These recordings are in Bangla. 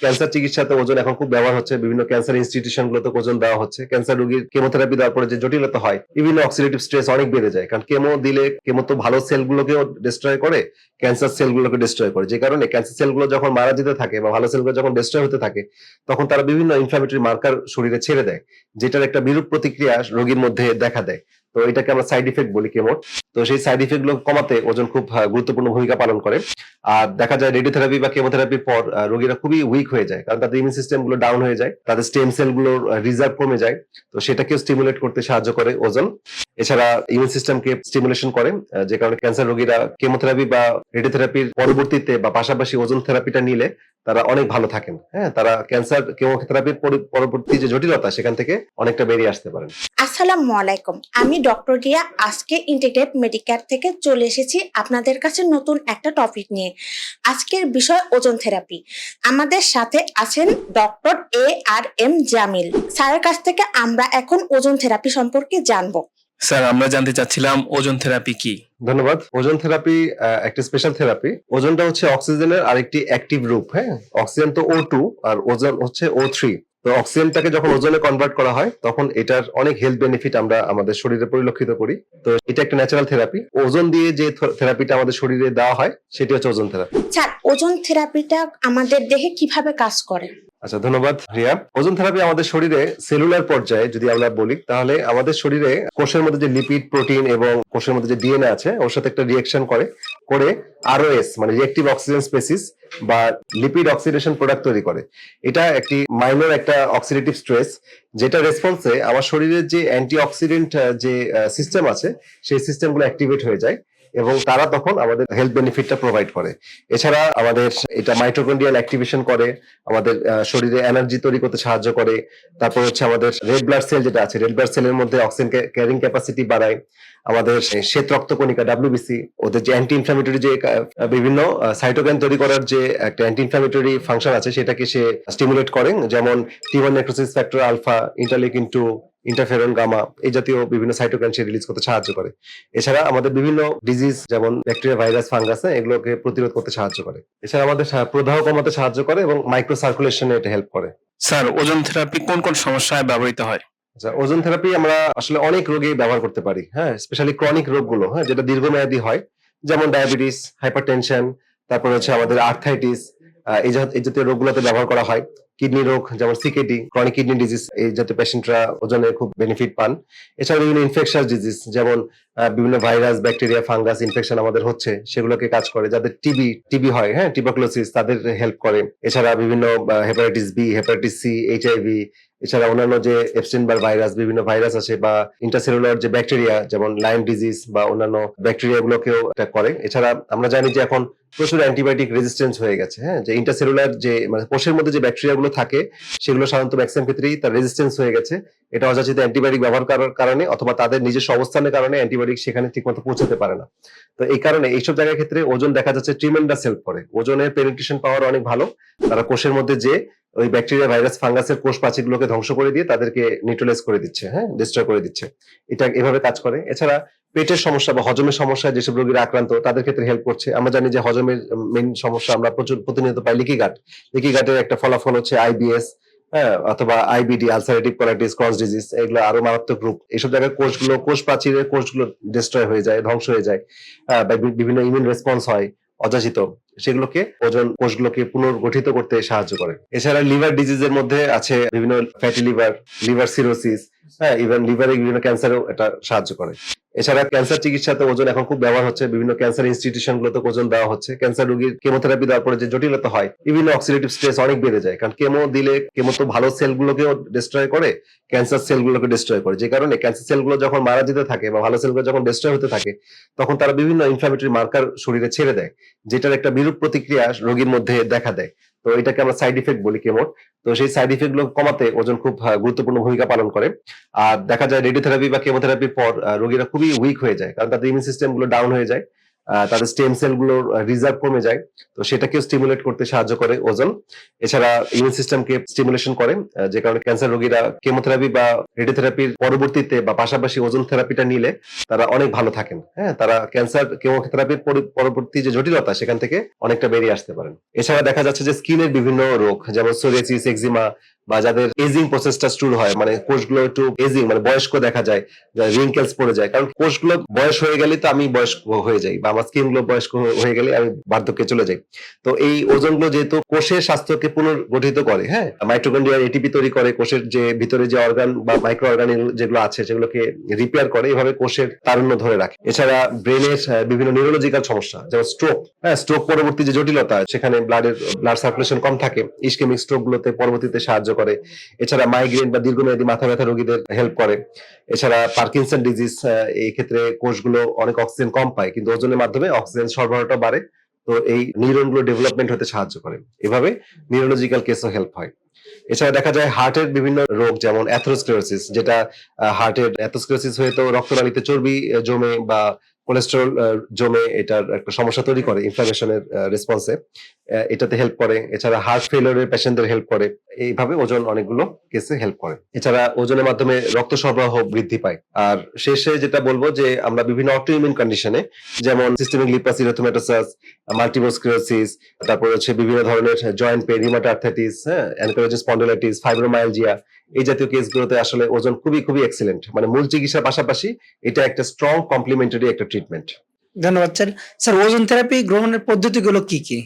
ক্যান্সার চিকিৎসাতে ওজন এখন খুব ব্যবহার হচ্ছে। বিভিন্ন ক্যান্সার ইনস্টিটিউশন গুলোতে ওজন দেওয়া হচ্ছে। ক্যান্সার রোগীর কেমোথেরাপি দেওয়ার পরে যে জটিলতা হয়, বিভিন্ন অক্সিডেটিভ স্ট্রেস অনেক বেড়ে যায়। কারণ কেমো দিলে কেমো তো ভালো সেলগুলোকেও ডিস্ট্রয় করে, ক্যান্সার সেলগুলোকে ডিস্ট্রয় করে। যে কারণে ক্যান্সার সেলগুলো যখন মারা যেতে থাকে বা ভালো সেলগুলো যখন ডিস্ট্রয় হতে থাকে, তখন তারা বিভিন্ন ইনফ্লামেটরি মার্কার শরীরে ছেড়ে দেয়, যেটার একটা বিরূপ প্রতিক্রিয়া রোগীর মধ্যে দেখা দেয়। তো এটাকে আমরা সাইড ইফেক্ট বলি কেমোর তো সেই সাইড ইফেক্টগুলো কমাতে ওজন খুব গুরুত্বপূর্ণ ভূমিকা পালন করে। আর দেখা যায় রেডিওথেরাপি বা কেমোথেরাপির পর রোগীরা খুবই উইক হয়ে যায়। কারণ তাদের ইমিউন সিস্টেমগুলো ডাউন হয়ে যায়। তাদের স্টেম সেলগুলোর রিজার্ভ কমে যায়। তো সেটাকেও স্টিমুলেট করতে সাহায্য করে ওজন। এছাড়া ইমিউন সিস্টেমকে স্টিমুলেশন করে যে কারণে ক্যান্সার রোগীরা কেমোথেরাপি বা রেডিওথেরাপির পরবর্তীতে বা পাশাপাশি ওজন থেরাপিটা নিলে তারা অনেক ভালো থাকেন। হ্যাঁ তারা ক্যান্সার কেমোথেরাপির পরবর্তী যে জটিলতা, সেখান থেকে অনেকটা বেরিয়ে আসতে পারেন। আসসালামু আলাইকুম। আমি ডক্টর রিয়া আজকে ইন্টিগ্রেট মেডিকেয়ার থেকে চলে এসেছি আপনাদের কাছে নতুন একটা টপিক নিয়ে। আজকের বিষয় ওজন থেরাপি আমাদের সাথে আছেন doctor A R M Jamil স্যারের কাছ থেকে আমরা এখন ওজন থেরাপি সম্পর্কে জানব। স্যার আমরা জানতে চাচ্ছিলাম ওজন থেরাপি কি? ধন্যবাদ। ওজন থেরাপি একটা স্পেশাল থেরাপি ওজনটা হচ্ছে অক্সিজেনের আরেকটি অ্যাক্টিভ রূপ হ্যাঁ? অক্সিজেন তো ও টু আর ওজন হচ্ছে ও থ্রি তো অক্সিজেনটাকে যখন ওজনে কনভার্ট করা হয়, তখন এটার অনেক হেলথ বেনিফিট আমরা আমাদের শরীরে পরিলক্ষিত করি। তো এটা একটা ন্যাচারাল থেরাপি ওজন দিয়ে যে থেরাপিটা আমাদের শরীরে দেওয়া হয়, সেটি হচ্ছে ওজন থেরাপি স্যার, ওজন থেরাপিটা আমাদের দেহে কীভাবে কাজ করে? আচ্ছা ধন্যবাদ, রিয়া। ওজন থেরাপি আমাদের শরীরে সেলুলার পর্যায়ে যদি আমরা বলি, তাহলে আমাদের শরীরে কোষের মধ্যে যে লিপিড প্রোটিন এবং কোষের মধ্যে যে ডিএনএ আছে, ওর সাথে একটা রিয়েকশন করে করে আরওএস মানে রিয়েক্টিভ অক্সিজেন স্পেসিস বা লিপিড অক্সিডেশন প্রোডাক্ট তৈরি করে। এটা একটি মাইনর একটা অক্সিডেটিভ স্ট্রেস যেটা রেসপন্সে আমার শরীরের যে অ্যান্টি অক্সিডেন্ট যে সিস্টেম আছে, সেই সিস্টেমগুলো অ্যাক্টিভেট হয়ে যায়। এবং তারা তখন আমাদের হেলথ বেনিফিটটা প্রোভাইড করে। এছাড়া আমাদের এটা মাইটোকন্ড্রিয়াল অ্যাক্টিভেশন করে, আমাদের শরীরে এনার্জি তৈরি করতে সাহায্য করে। তারপর হচ্ছে আমাদের রেড ব্লাড সেল যেটা আছে রেড ব্লাড সেলের মধ্যে অক্সিজেন ক্যারিং ক্যাপাসিটি বাড়ায়। আমাদের শ্বেত রক্তকণিকা ডাব্লিউবিসি ওদের যে অ্যান্টি ইনফ্লামেটরি যে বিভিন্ন সাইটোকাইন তৈরি করার যে একটা অ্যান্টি ইনফ্লামেটরি ফাংশন আছে, সেটাকে সে স্টিমুলেট করেন, যেমন T one necrosis factor alpha interleukin two interferon gamma এই জাতীয় বিভিন্ন সাইটোকাইন সে রিলিজ করতে সাহায্য করে। এছাড়া আমাদের বিভিন্ন ডিজিজ যেমন ব্যাকটেরিয়া ভাইরাস ফাঙ্গাস এগুলোকে প্রতিরোধ করতে সাহায্য করে। এছাড়া আমাদের প্রদাহ কমাতে সাহায্য করে এবং মাইক্রো সার্কুলেশনে এটা হেল্প করে। স্যার, ওজন থেরাপি কোন কোন সমস্যায় ব্যবহৃত হয়? আচ্ছা ওজন থেরাপি আমরা আসলে অনেক রোগে ব্যবহার করতে পারি হ্যাঁ? স্পেশালি ক্রনিক রোগগুলো হ্যাঁ? যেটা দীর্ঘমেয়াদী হয়, যেমন ডায়াবেটিস হাইপারটেনশন তারপর হচ্ছে আমাদের আর্থাইটিস এই এই জাতীয় রোগগুলোতে ব্যবহার করা হয়। কিডনি রোগ, যেমন সিকেডি ক্রনিক কিডনি ডিজিজ এই জাতীয় পেশেন্টরা ওজনে খুব বেনিফিট পান। এছাড়া বিভিন্ন ইনফেকশন ডিজিজ যেমন বিভিন্ন ভাইরাস ব্যাকটেরিয়া ফাঙ্গাস ইনফেকশন আমাদের হচ্ছে, সেগুলোকে কাজ করে। যাদের টিবি টিবি হয় হ্যাঁ টিবাক্লোসিস তাদের হেল্প করে। এছাড়া বিভিন্ন hepatitis B hepatitis C HIV এছাড়া অন্যান্য যে এপস্টেনবার ভাইরাস বিভিন্ন ভাইরাস আছে, বা ইন্টারসেলুলার যে ব্যাকটেরিয়া যেমন লাইম ডিজিজ বা অন্যান্য ব্যাকটেরিয়া গুলোকেও অ্যাটাক করে। এছাড়া আমরা জানি যে এখন প্রচুর অ্যান্টিবায়োটিক রেজিস্ট্যান্স হয়ে গেছে হ্যাঁ যে ইন্টারসেলুলার যে মানে কোষের মধ্যে যে ব্যাকটেরিয়া গুলো থাকে, সেগুলো সাধারণত ম্যাক্সিমাম ক্ষেত্রেই তার রেজিস্ট্যান্স হয়ে গেছে। এটা অযাচিত অ্যান্টিবায়োটিক ব্যবহার করার কারণে অথবা তাদের নিজস্ব অবস্থানের কারণে অ্যান্টিবায়োটিক সেখানে ঠিকমতো পৌঁছাতে পারে না। তো এই কারণে এইসব জায়গার ক্ষেত্রে ওজন দেখা যাচ্ছে ট্রিমেন্ডাস হেল্প করে। ওজনের পেনিট্রেশন পাওয়ার অনেক ভালো। তারা কোষের মধ্যে যে ওই ব্যাকটেরিয়া ভাইরাস ফাঙ্গাসের কোষ প্রাচীরগুলোকে ধ্বংস করে দিয়ে তাদেরকে নিউট্রালাইজ করে দিচ্ছে হ্যাঁ ডিস্ট্রয় করে দিচ্ছে। এটা এভাবে কাজ করে। এছাড়া পেটের সমস্যা বা হজমের সমস্যা যেসব রোগীরা আক্রান্ত, তাদের ক্ষেত্রে হেল্প করছে। আমরা জানি যে হজমের মেইন সমস্যা আমরা প্রচুর প্রতিনিয়ত পাই লিকি গাট লিকি গাটের একটা ফলাফল হচ্ছে আইবিএস হ্যাঁ অথবা IBD ulcerative colitis Crohn's disease এগুলো আরও মারাত্মক রূপ এইসব জায়গায় কোষগুলো, কোষ প্রাচীরের কোষগুলো ডিস্ট্রয় হয়ে যায়, ধ্বংস হয়ে যায় বা বিভিন্ন ইমিউন রেসপন্স হয়, অযাচিত। সেগুলোকে ওজন কোষগুলোকে পুনর্গঠিত করতে সাহায্য করে। এছাড়া লিভার ডিজিজের মধ্যে আছে বিভিন্ন ফ্যাটি লিভার লিভার সিরোসিস হ্যাঁ ইভেন লিভারে বিভিন্ন ক্যান্সারও এটা সাহায্য করে। এছাড়া ক্যান্সার চিকিৎসাতে ওজন এখন খুব ব্যবহার হচ্ছে, বিভিন্ন ক্যান্সার ইনস্টিটিউশন গুলোতে ওজন দেওয়া হচ্ছে। ক্যান্সার রোগীর কেমোথেরাপি দেওয়ার পরে যে জটিলতা হয় বিভিন্ন অক্সিডেটিভ স্ট্রেস অনেক বেড়ে যায়। কারণ কেমো দিলে কেমো তো ভালো সেলগুলোকেও ডিস্ট্রয় করে ক্যান্সার সেলগুলোকে ডিস্ট্রয় করে। যে কারণে ক্যান্সার সেলগুলো যখন মারা যেতে থাকে বা ভালো সেলগুলো যখন ডিস্ট্রয় হতে থাকে, তখন তারা বিভিন্ন ইনফ্লামেটরি মার্কার শরীরে ছেড়ে দেয়, যেটার একটা বিরূপ প্রতিক্রিয়া রোগীর মধ্যে দেখা দেয়। তো এটাকে আমরা সাইড ইফেক্ট বলি কেমোর তো সেই সাইড ইফেক্টগুলো কমাতে ওজন খুব গুরুত্বপূর্ণ ভূমিকা পালন করে। আর দেখা যায় রেডিওথেরাপি বা কেমোথেরাপির পর রোগীরা খুবই উইক হয়ে যায়। কারণ তাদের ইমিউন সিস্টেমগুলো ডাউন হয়ে যায়। তাদের স্টেম সেলগুলোর রিজার্ভ কমে যায়। তো সেটাকেও স্টিমুলেট করতে সাহায্য করে ওজন এছাড়া ইমিউন সিস্টেমকে স্টিমুলেশন করে যে কারণে ক্যান্সার রোগীরা কেমোথেরাপি বা রেডিওথেরাপির পরবর্তীতে বা পাশাপাশি ওজন থেরাপিটা নিলে তারা অনেক ভালো থাকেন। হ্যাঁ তারা ক্যান্সার কেমোথেরাপির পরবর্তী যে জটিলতা, সেখান থেকে অনেকটা বেরিয়ে আসতে পারেন। এছাড়া দেখা যাচ্ছে যে স্কিনের বিভিন্ন রোগ, যেমন সোরিয়াসিস এক্সিমা বা যাদের এজিং প্রসেসটা শুরু হয় মানে কোষগুলো একটু এজিং মানে বয়স্ক দেখা যায় রিঙ্কেলস পড়ে যায়। কারণ কোষগুলো বয়স হয়ে গেলে তো আমি বয়স্ক হয়ে যাই বা আমার স্কিনগুলো বয়স্ক হয়ে গেলে আমি বার্ধক্যে চলে যাই। তো এই ওজনগুলো যেহেতু কোষের স্বাস্থ্যকে পুনর্গঠিত করে হ্যাঁ? মাইটোকন্ড্রিয়া এটিপি তৈরি করে, কোষের যে ভিতরে যে অর্গান বা মাইক্রো অর্গান যেগুলো আছে সেগুলোকে রিপেয়ার করে, এভাবে কোষের তারুণ্য ধরে রাখে। এছাড়া ব্রেনের বিভিন্ন নিউরোলজিক্যাল সমস্যা, যেমন স্ট্রোক হ্যাঁ? স্ট্রোক পরবর্তী যে জটিলতা, সেখানে ব্লাডের ব্লাড সার্কুলেশন কম থাকে ইস্কেমিক স্ট্রোক গুলোতে পরবর্তীতে সাহায্য করে। এছাড়া মাইগ্রেন বা দীর্ঘমেয়াদী মাথা ব্যথা রোগীদের হেল্প করে। এছাড়া পার্কিনসন ডিজিজ এই ক্ষেত্রে কোষগুলো অনেক অক্সিজেন কম পায়, কিন্তু ওজনের মাধ্যমে অক্সিজেন সরবরাহটা বাড়ে। তো এই নিউরনগুলো ডেভেলপমেন্ট হতে সাহায্য করে। এভাবে নিউরোলজিক্যাল কেসও হেল্প হয়। এছাড়া দেখা যায় হার্টের বিভিন্ন রোগ, যেমন অ্যাথোস্ক্লেরোসিস যেটা হার্টের অ্যাথোস্ক্লেরোসিস হয়ে তো রক্তনালীতে চর্বি জমে বা কোলেস্টেরল জমে এটার একটা সমস্যা তৈরি করে ইনফ্লামেশনের রেসপন্সে এটাতে হেল্প করে। এছাড়া হার্ট ফেলিওরের পেশেন্টদের হেল্প করে। এইভাবে ওজন অনেকগুলো কেসে হেল্প করে। এছাড়া ওজনের মাধ্যমে রক্ত সরবরাহ বৃদ্ধি পায়। আর শেষে যেটা বলব যে, আমরা বিভিন্ন অটোইমিউন কন্ডিশনে যেমন সিস্টেমিক লিপাস ইরোথোমেটোসাস মাল্টিপল তারপর হচ্ছে বিভিন্ন ধরনের জয়েন্ট পেন রিমাটার্থাইটিস হ্যাঁ অ্যানকোলজিস স্পন্ডিলাইটিস ফাইব্রোমায়ালজিয়া এই জাতীয় কেসগুলোতে আসলে ওজন খুবই খুবই এক্সিলেন্ট মানে মূল চিকিৎসার পাশাপাশি এটা একটা স্ট্রং কমপ্লিমেন্টারি একটা ট্রিটমেন্ট ধন্যবাদ, স্যার। স্যার, ওজন থেরাপি গ্রহণের পদ্ধতিগুলো কি কি?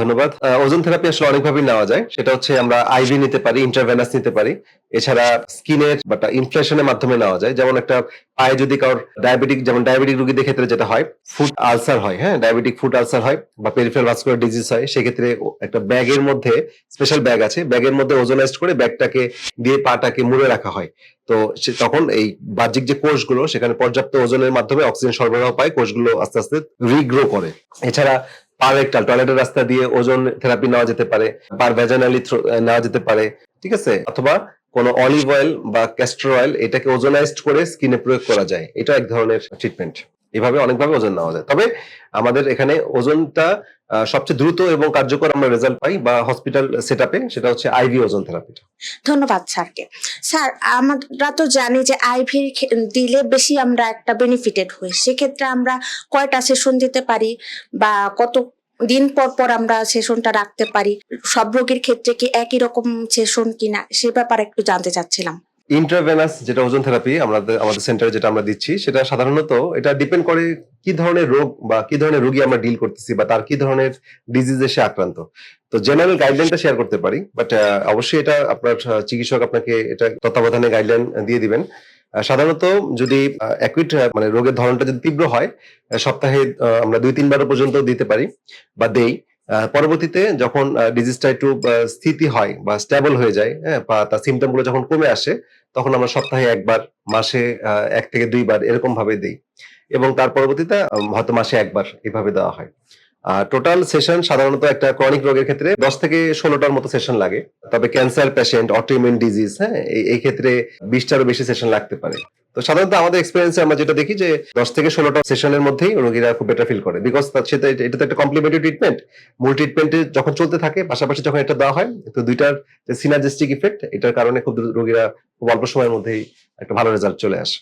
ধন্যবাদ। ওজন থেরাপি আসলে অনেকভাবে নেওয়া যায়। সেটা হচ্ছে আমরা আইভি নিতে পারি ইন্টারভেনাস নিতে পারি। এছাড়া স্কিনের বা ইনফ্লেশনের মাধ্যমে নেওয়া যায়। যেমন একটা পায়ে যদি কারোর ডায়াবেটিক যেমন ডায়াবেটিক রোগীদের ক্ষেত্রে যেটা হয় ফুড আলসার হয় হ্যাঁ? ডায়াবেটিক ফুড আলসার হয় বা পেরিফেরাল ভাস্কুলার ডিজিজ হয়, সেক্ষেত্রে একটা ব্যাগের মধ্যে স্পেশাল ব্যাগ আছে, ব্যাগের মধ্যে ওজনাইজড করে ব্যাগটাকে দিয়ে পাটাকে মুড়ে রাখা হয়। তো তখন এই বাহ্যিক যে কোষগুলো, সেখানে পর্যাপ্ত ওজনের মাধ্যমে অক্সিজেন সরবরাহ পায়, কোষগুলো আস্তে আস্তে রিগ্রো করে। এছাড়া পারেক্টাল টয়লেটের রাস্তা দিয়ে ওজন থেরাপি নেওয়া যেতে পারে পার ভেজানালি নেওয়া যেতে পারে, ঠিক আছে? অথবা কোনো অলিভ অয়েল বা ক্যাস্টর অয়েল এটাকে ওজনাইজড করে স্কিনে প্রয়োগ করা যায়। এটা এক ধরনের ট্রিটমেন্ট এভাবে অনেকভাবে ওজন নেওয়া যায়। তবে আমাদের এখানে ওজনটা সবচেয়ে দ্রুত এবং কার্যকর আমরা রেজাল্ট পাই বা হসপিটাল সেট সেটা হচ্ছে আইভি ওজন থেরাপিটা ধন্যবাদ স্যারকে। স্যার, আমরা তো জানি যে আইভি দিলে বেশি আমরা একটা বেনিফিটেড হই। সেক্ষেত্রে আমরা কয়টা সেশন দিতে পারি বা কত দিন পর পর আমরা সেশনটা রাখতে পারি? সব রোগীর ক্ষেত্রে কি একই রকম সেশন কিনা? সে ব্যাপারে একটু জানতে চাচ্ছিলাম। ইন্ট্রাভেনাস যেটা ওজন থেরাপি আমাদের আমাদের সেন্টারে যেটা আমরা দিচ্ছি, সেটা সাধারণত এটা ডিপেন্ড করে কি ধরনের রোগ বা কি ধরনের রোগী আমরা ডিল করতেছি বা তার কি ধরনের ডিজিজে সে আক্রান্ত। তো জেনারেল গাইডলাইনটা শেয়ার করতে পারি বাট অবশ্যই এটা আপনার চিকিৎসক আপনাকে এটা তত্ত্বাবধানে গাইডলাইন দিয়ে দিবেন। সাধারণত যদি অ্যাকুইট মানে রোগের ধরনটা যদি তীব্র হয় সপ্তাহে আমরা দুই তিনবার পর্যন্ত দিতে পারি বা দেই। পরবর্তীতে যখন ডিজিজটা একটু স্থিতি হয় বা স্টেবল হয়ে যায় হ্যাঁ বা তার সিমটমগুলো যখন কমে আসে, তখন আমরা সপ্তাহে একবার, মাসে এক থেকে দুইবার এরকম ভাবে দিই। এবং তার পরবর্তীতে হয়তো মাসে একবার এভাবে দেওয়া হয়। টোটাল সেশন সাধারণত একটা ক্রনিক রোগের ক্ষেত্রে দশ থেকে ষোলোটার মতো সেশন লাগে। তবে ক্যান্সার পেশেন্ট অটোইমিউন ডিজিজ হ্যাঁ এই- ক্ষেত্রে বিশটারও বেশি সেশন লাগতে পারে। তো সাধারণত আমাদের এক্সপিরিয়েন্সে আমরা যেটা দেখি যে দশ থেকে ষোলোটা সেশনের মধ্যেই রোগীরা খুব বেটার ফিল করে। বিকজ তার সেটা, এটা তো একটা কমপ্লিমেন্টারি ট্রিটমেন্ট মূল ট্রিটমেন্টে যখন চলতে থাকে, পাশাপাশি যখন এটা দেওয়া হয়, তো দুইটার যে ইফেক্ট এটার কারণে খুব রোগীরা খুব অল্প সময়ের মধ্যেই একটা ভালো রেজাল্ট চলে আসে।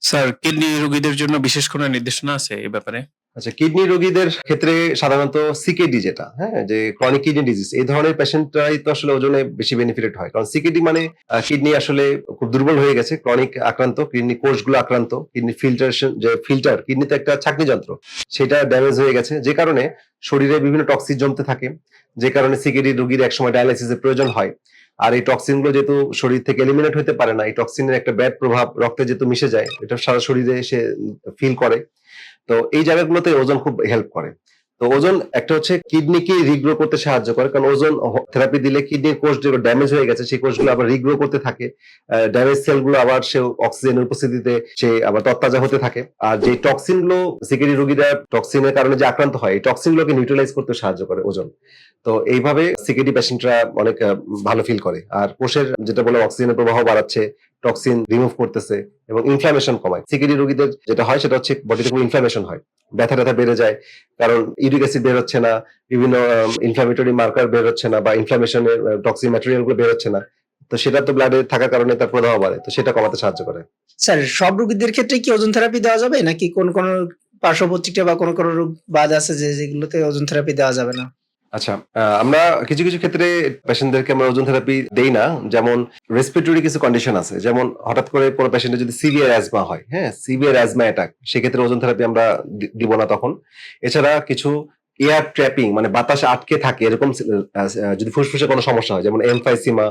স্যার কিডনি রোগীদের জন্য বিশেষ কোনো নির্দেশনা আছে এই ব্যাপারে? আচ্ছা কিডনি রোগীদের ক্ষেত্রে সাধারণত সিকেডি যেটা হ্যাঁ যে ক্রনিক কিডনি ডিজিজ এই ধরনের পেশেন্টরাই তো আসলে ওজনে বেশি বেনিফিটেড হয়। কারণ সিকেডি মানে কিডনি আসলে খুব দুর্বল হয়ে গেছে ক্রনিক আক্রান্ত কিডনি কোষগুলো আক্রান্ত কিডনি ফিল্টারেশন যে ফিল্টার কিডনিতে একটা ছাকনি যন্ত্র, সেটা ড্যামেজ হয়ে গেছে। যে কারণে শরীরে বিভিন্ন টক্সিন জমতে থাকে, যে কারণে সিকেডি রোগীর একসময় ডায়ালাইসিসের প্রয়োজন হয়। আর এই টক্সিনগুলো যেহেতু শরীর থেকে এলিমিনেট হতে পারে না, এই টক্সিনের একটা ব্যাড প্রভাব রক্তে যেহেতু মিশে যায়, এটা সারা শরীরে সে ফিল করে। তো এই জায়গাগুলোতে ওজন খুব হেল্প করে। তো ওজন একটা হচ্ছে কিডনিকে রিগ্রো করতে সাহায্য করে, কারণ ওজন থেরাপি দিলে কিডনির কোষ যেগুলো ড্যামেজ হয়ে গেছে, সেই কোষগুলো আবার রিগ্রো করতে থাকে। ড্যামেজ সেলগুলো আবার সে অক্সিজেনের উপস্থিতিতে সে আবার তত্তাজা হতে থাকে। আর যে টক্সিনগুলো সিকিউরি রোগীরা টক্সিনের কারণে যে আক্রান্ত হয়, এই টক্সিন গুলোকে নিউট্রালাইজ করতে সাহায্য করে ওজন। তো এইভাবে সিকিউরিটি পেশেন্টরা অনেক ভালো ফিল করে। আর কোষের যেটা বলে অক্সিজেনের প্রবাহ বাড়াচ্ছে টক্সিন রিমুভ করতেছে এবং ইনফ্লামেশন কমায়। সিকিডি রোগীদের যেটা হয়, সেটা হচ্ছে বডিতে খুব ইনফ্লামেশন হয়। ব্যথা ব্যথা বেড়ে যায়, কারণ ইউরিক অ্যাসিড বের হচ্ছে না, বিভিন্ন ইনফ্লামেটরি মার্কার বের হচ্ছে না বা ইনফ্লামেশনের টক্সিন ম্যাটেরিয়ালগুলো বের হচ্ছে না। তো সেটা তো ব্লাডে থাকার কারণে তার প্রদাহ বাড়ে, তো সেটা কমাতে সাহায্য করে। স্যার, সব রোগীদের ক্ষেত্রে কি ওজন থেরাপি দেওয়া যাবে? নাকি কোন কোন পার্শ্ব বা কোন কোন রোগ বাদ আছে যে, যেগুলোতে ওজন থেরাপি দেওয়া যাবে না? আচ্ছা আহ, আমরা কিছু কিছু ক্ষেত্রে পেশেন্টদেরকে আমরা ওজন থেরাপি দেই না। যেমন রেসপিরেটরি কিছু কন্ডিশন আছে। যেমন হঠাৎ করে কোনো পেশেন্টের যদি সিভিয়ার অ্যাজমা হয় হ্যাঁ সিভিয়ার অ্যাজমা অ্যাটাক সেক্ষেত্রে ওজন থেরাপি আমরা দিব না তখন। এছাড়া কিছু এয়ার ট্র্যাপিং মানে বাতাস আটকে থাকে এরকম যদি ফুসফুসে কোনো সমস্যা হয় যেমন এমফাইসিমা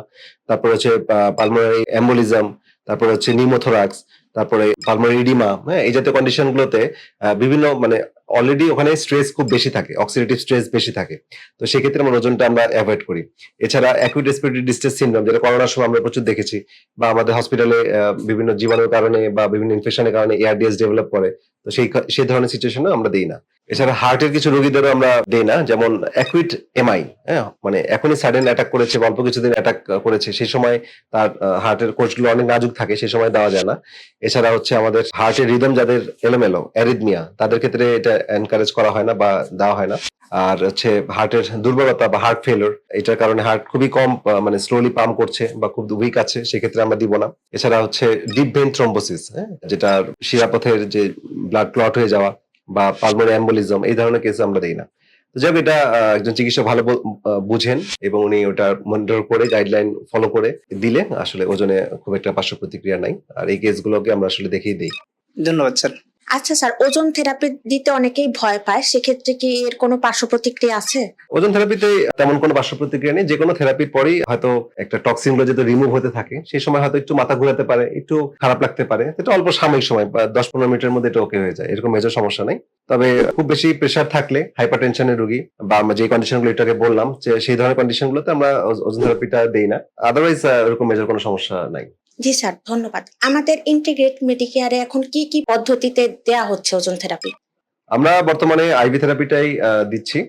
তারপর হচ্ছে পালমোনারি এম্বোলিজম তারপরে হচ্ছে নিউমোথোরাক্স তারপরে পালমোনারি ইডিমা হ্যাঁ এই জাতীয় কন্ডিশন গুলোতে আহ, বিভিন্ন মানে অলরেডি ওখানে স্ট্রেস খুব বেশি থাকে অক্সিডেটিভ স্ট্রেস বেশি থাকে। তো সেক্ষেত্রে আমরা ওজনটা আমরা অ্যাভয়েড করি। এছাড়া অ্যাকুইট রেসপিরেটরি ডিস্ট্রেস সিনড্রোম যেটা করোনার সময় আমরা প্রচুর দেখেছি, বা আমাদের হসপিটালে বিভিন্ন জীবাণুর কারণে বা বিভিন্ন ইনফেকশনের কারণে এআরডিএস ডেভেলপ করে তো সেই সেই ধরনের সিচুয়েশনে আমরা দিই না। এছাড়া হার্টের কিছু রোগীদেরও আমরা দেই না, যেমন অ্যাকুইট এমআই হ্যাঁ? মানে এখনই সাডেন অ্যাটাক করেছে অল্প কিছুদিন অ্যাটাক করেছে, সেই সময় তার হার্টের কোষগুলো অনেক নাজুক থাকে, সেই সময় দেওয়া যায় না। এছাড়া হচ্ছে আমাদের হার্টের রিদম যাদের এলোমেলো অ্যারিদমিয়া তাদের ক্ষেত্রে এটা এনকারেজ করা হয় না বা দেওয়া হয় না। আর হচ্ছে হার্টের দুর্বলতা বা হার্ট ফেলোর এটার কারণে হার্ট খুবই কম মানে স্লোলি পাম্প করছে বা খুব উইক আছে, সেক্ষেত্রে আমরা দিব না। এছাড়া হচ্ছে ডিপ ভেন থ্রম্বোসিস হ্যাঁ? যেটা শিরাপথের যে ব্লাড ক্লট হয়ে যাওয়া বা পালমোনারি অ্যাম্বুলিজম এই ধরনের কেস আমরা দিই না। তো যাক এটা একজন চিকিৎসক ভালো বুঝেন এবং উনি ওটা মনিটর করে গাইডলাইন ফলো করে দিলে আসলে ওজনে খুব একটা পার্শ্ব প্রতিক্রিয়া নাই। আর এই কেসগুলোকে আমরা আসলে দেখেই দিই ধন্যবাদ স্যার আচ্ছা স্যার, ওজন থেরাপি দিতে অনেকেই ভয় পায়, সেক্ষেত্রে কি এর কোনো পার্শ্ব প্রতিক্রিয়া আছে? ওজন থেরাপিতে তেমন কোনো পার্শ্ব প্রতিক্রিয়া নেই যে কোনো থেরাপির পরেই হয়তো একটা টক্সিনগুলো যদি রিমুভ হতে থাকে, সেই সময় হয়তো একটু মাথা ঘুরাতে পারে, একটু খারাপ লাগতে পারে, এটা অল্প সাময়িক সময়, বা দশ পনেরো মিনিটের মধ্যে এটা ওকে হয়ে যায়, এরকম মেজর সমস্যা নেই। তবে খুব বেশি প্রেশার থাকলে হাইপার টেনশনের রোগী, বা আমরা যে কন্ডিশনগুলো এটাকে বললাম, যে সেই ধরনের কন্ডিশন গুলোতে আমরা ওজন থেরাপিটা দেই না। আদারওয়াইজ এরকম মেজর কোনো সমস্যা নাই। জি স্যার ধন্যবাদ। আমাদের ইন্টিগ্রেট মেডিকেয়ারে এখন কি কি পদ্ধতিতে দেয়া হচ্ছে ওজন থেরাপি? আমরা বর্তমানে আইভি থেরাপিটাই দিচ্ছি।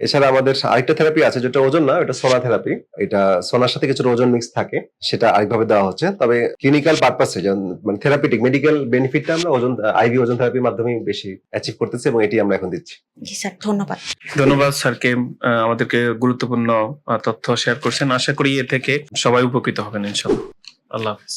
এছাড়া আমাদের আরেকটা থেরাপি আছে যেটা ওজন না এটা সোনা থেরাপি। এটা সোনার সাথে কিছু ওজন মিক্স থাকে সেটা আরেকভাবে দেওয়া হচ্ছে। তবে ক্লিনিক্যাল পারপাসে মানে থেরাপিটিক মেডিকেল বেনিফিটটা আমরা ওজন আইভি ওজন থেরাপির মাধ্যমে বেশি অ্যাচিভ করতেছি এবং এটি আমরা এখন দিচ্ছি। জি স্যার ধন্যবাদ। ধন্যবাদ স্যারকে আহ, আমাদেরকে গুরুত্বপূর্ণ তথ্য শেয়ার করছেন। আশা করি এ থেকে সবাই উপকৃত হবেন ইনশাল্লাহ আল্লাহ হাফিজ